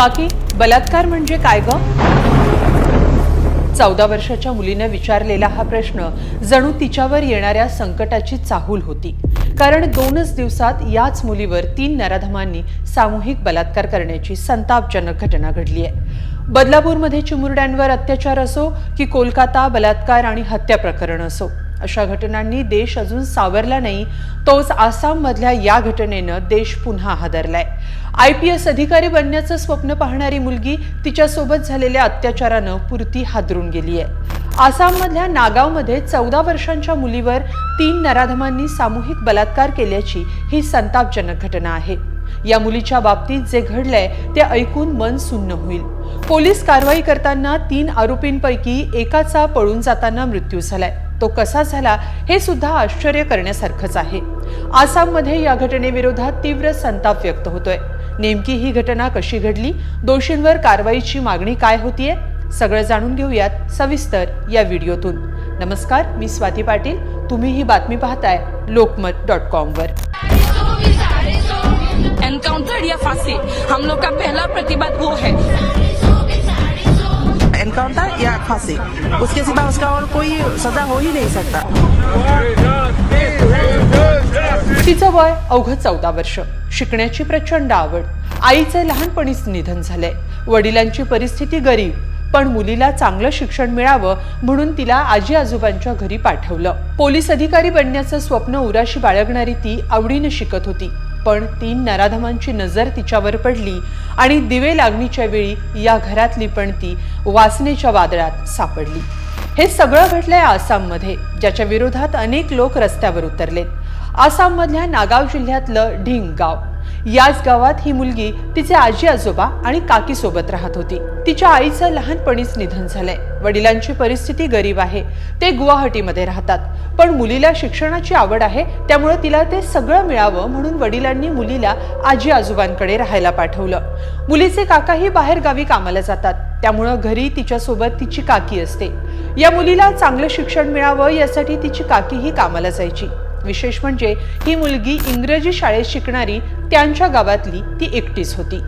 काकी बलात्कार म्हणजे काय ग? चौदा वर्षाच्या मुलीने विचारलेला हा प्रश्न जणू तिच्यावर येणाऱ्या संकटाची चाहूल होती. कारण दोनच दिवसात याच मुलीवर तीन नराधमांनी सामूहिक बलात्कार करण्याची संतापजनक घटना घडली आहे बदलापूरमध्ये चिमुरड्यांवर अत्याचार असो की कोलकाता बलात्कार आणि हत्या प्रकरण असो. अशा घटनांनी देश अजून सावरला नाही तोच आसाममधल्या या घटनेनं देश पुन्हा हादरलाय. आय पी एस अधिकारी बनण्याचं स्वप्न पाहणारी मुलगी तिच्यासोबत झालेल्या अत्याचारानं पुरती हादरून गेली आहे आसाममधल्या नागावमध्ये चौदा वर्षांच्या मुलीवर तीन नराधमांनी सामूहिक बलात्कार केल्याची ही संतापजनक घटना आहे. या मुलीच्या बाबतीत जे घडलंय ते ऐकून मन सुन्न होईल. पोलीस कारवाई करताना तीन आरोपींपैकी एकाचा पळून जाताना मृत्यू झालाय. तो कसा झाला हे सुद्धा आश्चर्य करण्यासारखंच आहे. आसाममध्ये या घटनेविरोधात तीव्र संताप व्यक्त होतोय. नेमकी ही घटना कशी घडली? दोषींवर कारवाईची मागणी काय होतीये? सगळं जाणून घेऊयात सविस्तर या व्हिडिओतून. नमस्कार मी स्वाती पाटील. तुम्ही ही बातमी पाहताय लोकमत डॉट कॉम वर. एनकाउंटर या फांसी हम लोग का पहला प्रतिबद्ध वो है। फांसी. उसके सिवा उसका और कोई सजा हो ही नहीं सकता. तिचं वय अवघं चौदा वर्ष. शिकण्याची प्रचंड आवड. आईचे लहानपणीच निधन झालंय. वडिलांची परिस्थिती गरीब पण मुलीला चांगलं शिक्षण मिळावं म्हणून तिला आजी आजोबांच्या घरी पाठवलं. पोलीस अधिकारी बनण्याचं स्वप्न उराशी बाळगणारी ती आवडीनं शिकत होती. पण तीन नराधमांची नजर तिच्यावर पडली आणि दिवे लागणीच्या वेळी या घरातली पण ती वासनेच्या वादळात सापडली. हे सगळं घडलंय आसाममध्ये ज्याच्या विरोधात अनेक लोक रस्त्यावर उतरलेत. आसाममधल्या नागाव जिल्ह्यातलं ढिंग गाव याच गावात ही मुलगी तिचे आजी आजोबा आणि काकी सोबत राहत होती. तिच्या आईचं लहानपणीच निधन झालंय. वडिलांची परिस्थिती गरीब आहे. ते गुवाहाटीमध्ये राहतात. पण मुलीला शिक्षणाची आवड आहे त्यामुळे तिला ते सगळं मिळावं म्हणून वडिलांनी मुलीला आजी आजोबांकडे राहायला पाठवलं. मुलीचे काकाही बाहेर गावी कामाला जातात. त्यामुळं घरी तिच्यासोबत तिची काकी असते. या मुलीला चांगलं शिक्षण मिळावं यासाठी तिची काकीही कामाला जायची. विशेष म्हणजे ही मुलगी इंग्रजी शाळेत शिकणारी त्यांच्या गावातली ती एकटीच होती.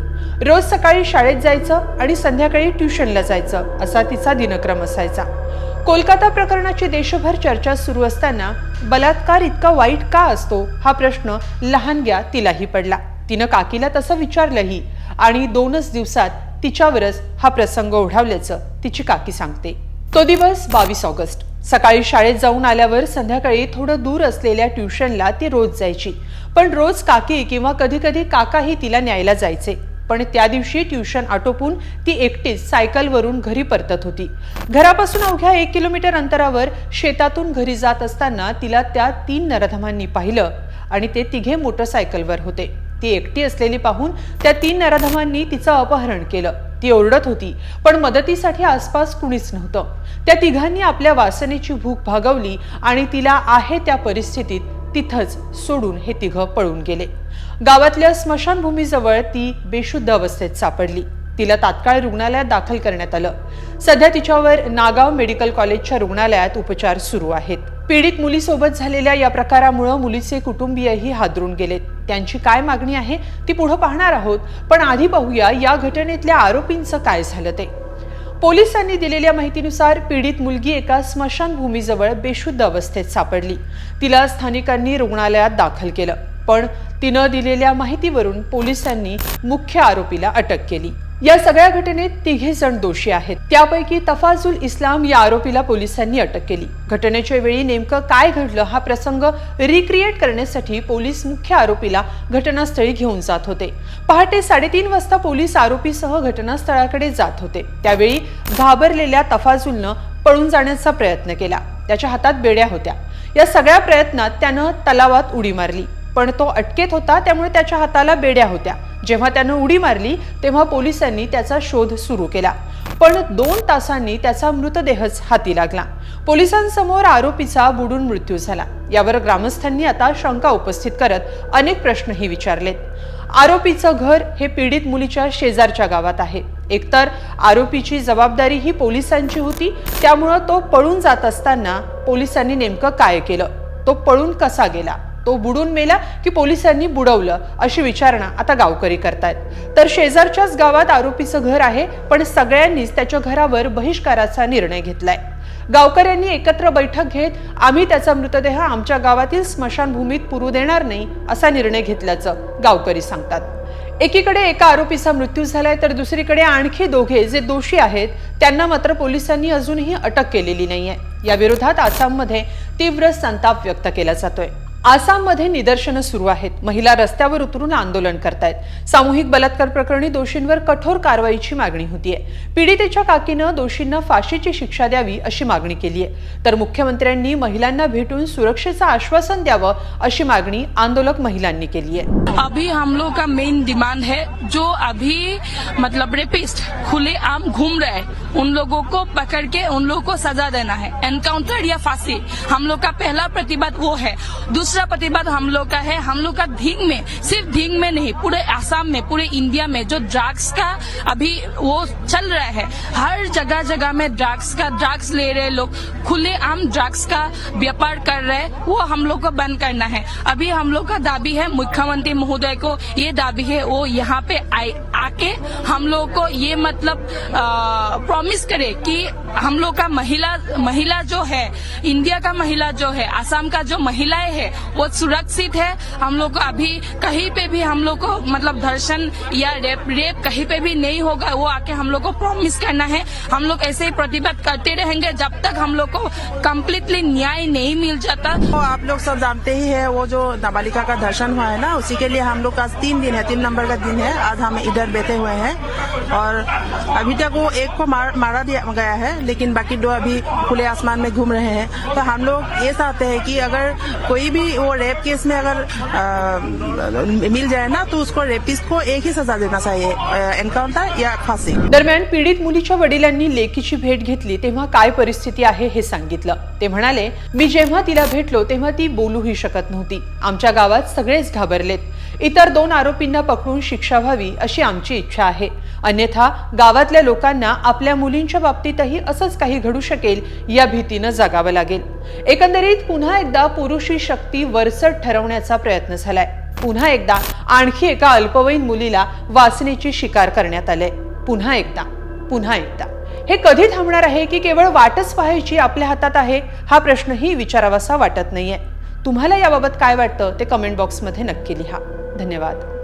रोज सकाळी शाळेत जायचं आणि संध्याकाळी ट्युशनला जायचं असा तिचा दिनक्रम असायचा. कोलकाता प्रकरणाची देशभर चर्चा सुरू असताना बलात्कार इतका वाईट का असतो हा प्रश्न लहानग्या तिलाही पडला. तिनं काकीला तसं विचारलंही आणि दोनच दिवसात तिच्यावरच हा प्रसंग ओढावल्याचं तिची काकी सांगते. तो दिवस बावीस ऑगस्ट. सकाळी शाळेत जाऊन आल्यावर संध्याकाळी थोडं दूर असलेल्या ट्युशनला ती रोज जायची. पण रोज काकी किंवा कधी कधी काकाही तिला न्यायला जायचे. पण त्या दिवशी ट्युशन आटोपून ती एकटीच सायकलवरून घरी परतत होती. घरापासून अवघ्या एक किलोमीटर अंतरावर शेतातून घरी जात असताना तिला त्या तीन नराधमांनी पाहिलं आणि ते तिघे मोटरसायकलवर होते. ती एकटी असलेली पाहून त्या तीन नराधमांनी तिचं अपहरण केलं. ती ओरडत होती. पण मदतीसाठी आसपास कुणीच नव्हतं. त्या तिघांनी आपल्या वासनेची भूक भागवली आणि तिला आहे त्या परिस्थितीत तिथंच सोडून हे तिघं पळून गेले. गावातल्या स्मशानभूमीजवळ ती बेशुद्ध अवस्थेत सापडली. तिला तात्काळ रुग्णालयात दाखल करण्यात आलं. सध्या तिच्यावर नागाव मेडिकल कॉलेजच्या रुग्णालयात उपचार सुरू आहेत. पीडित मुलीसोबत झालेल्या या प्रकारामुळं मुलीचे कुटुंबीयही हादरून गेलेत. त्यांची काय मागणी आहे ती पुढे पाहणार आहोत पण आधी पाहूया या घटनेतल्या आरोपींचं काय झालं ते. पोलिसांनी दिलेल्या माहितीनुसार पीडित मुलगी एका स्मशानभूमीजवळ बेशुद्ध अवस्थेत सापडली. तिला स्थानिकांनी रुग्णालयात दाखल केलं पण तिनं दिलेल्या माहितीवरून पोलिसांनी मुख्य आरोपीला अटक केली. या सगळ्या घटनेत तिघे जण दोषी आहेत. त्यापैकी तफाजुल इस्लाम या आरोपीला पोलिसांनी अटक केली. घटनेच्या वेळी नेमकं काय घडलं हा प्रसंग रिक्रिएट करण्यासाठी पोलीस मुख्य आरोपीला घटनास्थळी घेऊन जात होते. पहाटे साडेतीन वाजता पोलीस आरोपीसह घटनास्थळाकडे जात होते. त्यावेळी घाबरलेल्या तफाजुलनं पळून जाण्याचा प्रयत्न केला. त्याच्या हातात बेड्या होत्या. या सगळ्या प्रयत्नात त्यानं तलावात उडी मारली. पण तो अटकेत होता त्यामुळे त्याच्या हाताला बेड्या होत्या. जेव्हा त्यानं उडी मारली तेव्हा पोलिसांनी त्याचा शोध सुरू केला. पण दोन तासांनी त्याचा मृतदेहच हाती लागला. पोलिसांसमोर आरोपीचा बुडून मृत्यू झाला. यावर ग्रामस्थांनी आता शंका उपस्थित करत अनेक प्रश्नही विचारलेत. आरोपीचं घर हे पीडित मुलीच्या शेजारच्या गावात आहे. एकतर आरोपीची जबाबदारी ही पोलिसांची होती त्यामुळं तो पळून जात असताना पोलिसांनी नेमकं काय केलं? तो पळून कसा गेला? तो बुडून मेला की पोलिसांनी बुडवलं अशी विचारणा आता गावकरी करतायत. तर शेजारच्याच गावात आरोपीचं घर आहे पण सगळ्यांनीच त्याच्या घरावर बहिष्काराचा निर्णय घेतलाय. गावकऱ्यांनी एकत्र बैठक घेत आम्ही त्याचा मृतदेह आमच्या गावातील स्मशानभूमीत पुरू देणार नाही असा निर्णय घेतल्याचं गावकरी सांगतात. एकीकडे एका आरोपीचा मृत्यू झालाय तर दुसरीकडे आणखी दोघे जे दोषी आहेत त्यांना मात्र पोलिसांनी अजूनही अटक केलेली नाहीये. या विरोधात आसाममध्ये तीव्र संताप व्यक्त केला जातोय. आसाममध्ये निदर्शनं सुरू आहेत. महिला रस्त्यावर उतरून आंदोलन करतायत. सामूहिक बलात्कार प्रकरणी दोषींवर कठोर कारवाईची मागणी होतीये. पीडितेच्या काकीनं दोषींना फाशीची शिक्षा द्यावी अशी मागणी केली आहे तर मुख्यमंत्र्यांनी महिलांना भेटून सुरक्षेचं आश्वासन द्यावं अशी मागणी आंदोलक महिलांनी केली आहे अभी हम लोग का मेन डिमांड है जो अभी मतलब रेपिस्ट खुले आम घूम रहे हैं। उन लोगों को पकड़ के उन लोगों को सजा देना है। एनकाउंटर या फांसी हम लोग का पहला प्रतिबद्ध वो है। दूसरा प्रतिबद्ध हम लोग का है, हम लोग का ढींग में, सिर्फ़ ढींग में नहीं, पूरे आसाम में, पूरे इंडिया में जो ड्रग्स का अभी वो चल रहा है, हर जगह जगह में ड्रग्स का ड्रग्स ले रहे लोग खुले आम ड्रग्स का व्यापार कर रहे वो हम लोग को बंद करना है। अभी हम लोग का दाबी है मुख्यमंत्री महोदय को, ये दाबी है, वो यहाँ पे आके हम लोग को ये मतलब प्रॉमिस करे कि हम लोग का महिला महिला जो है, इंडिया का महिला जो है, आसाम का जो महिलाएँ है वो सुरक्षित है। हम लोग को अभी कहीं पे भी हम लोग को मतलब धर्षण या रेप रेप कहीं पे भी नहीं होगा वो आके हम लोग को प्रॉमिस करना है। हम लोग ऐसे ही प्रतिबद्ध करते रहेंगे जब तक हम लोग को कम्प्लीटली न्याय नहीं मिल जाता। तो आप लोग सब जानते ही है वो जो नाबालिका का दर्शन हुआ है ना उसी के लिए हम लोग का तीन दिन है तीन नंबर का दिन है आज हम इधर बैठे हुए हैं। और अभी तक वो एक को मार, मारा दिया गया है लेकिन बाकी दो अभी खुले आसमान में घूम रहे हैं। तो हम लोग ये चाहते हैं कि अगर कोई भी वो रेप केस में अगर आ, मिल जाए ना तो उसको रेपिस्ट को एक ही सजा देना चाहिए एनकाउंटर या फांसी। दरम्यान पीडित मुलीच्या वडिलांनी लेकीची भेट घेतली तेव्हा काय परिस्थिती आहे हे सांगितलं. ते म्हणाले मी जेव्हा तिला भेटलो तेव्हा ती बोलूही शकत नव्हती. आमच्या गावात सगळेच घाबरलेत. इतर दोन आरोपींना पकडून शिक्षा व्हावी अशी आमची इच्छा आहे. अन्यथा गावातल्या लोकांना आपल्या मुलींच्या बाबतीतही असंच काही घडू शकेल या भीतीनं जगावं लागेल. एकंदरीत पुन्हा एकदा पुरुषी शक्ती वरचट ठरवण्याचा प्रयत्न झालाय. पुन्हा एकदा आणखी एका अल्पवयीन मुलीला वाचनेची शिकार करण्यात आले पुन्हा एकदा पुन्हा एकदा. हे कधी थांबणार आहे की केवळ वाटच पाहायची आपल्या हातात आहे? हा प्रश्नही विचारावासा वाटत नाहीये. तुम्हाला याबाबत काय वाटतं ते कमेंट बॉक्समध्ये नक्की लिहा. धन्यवाद.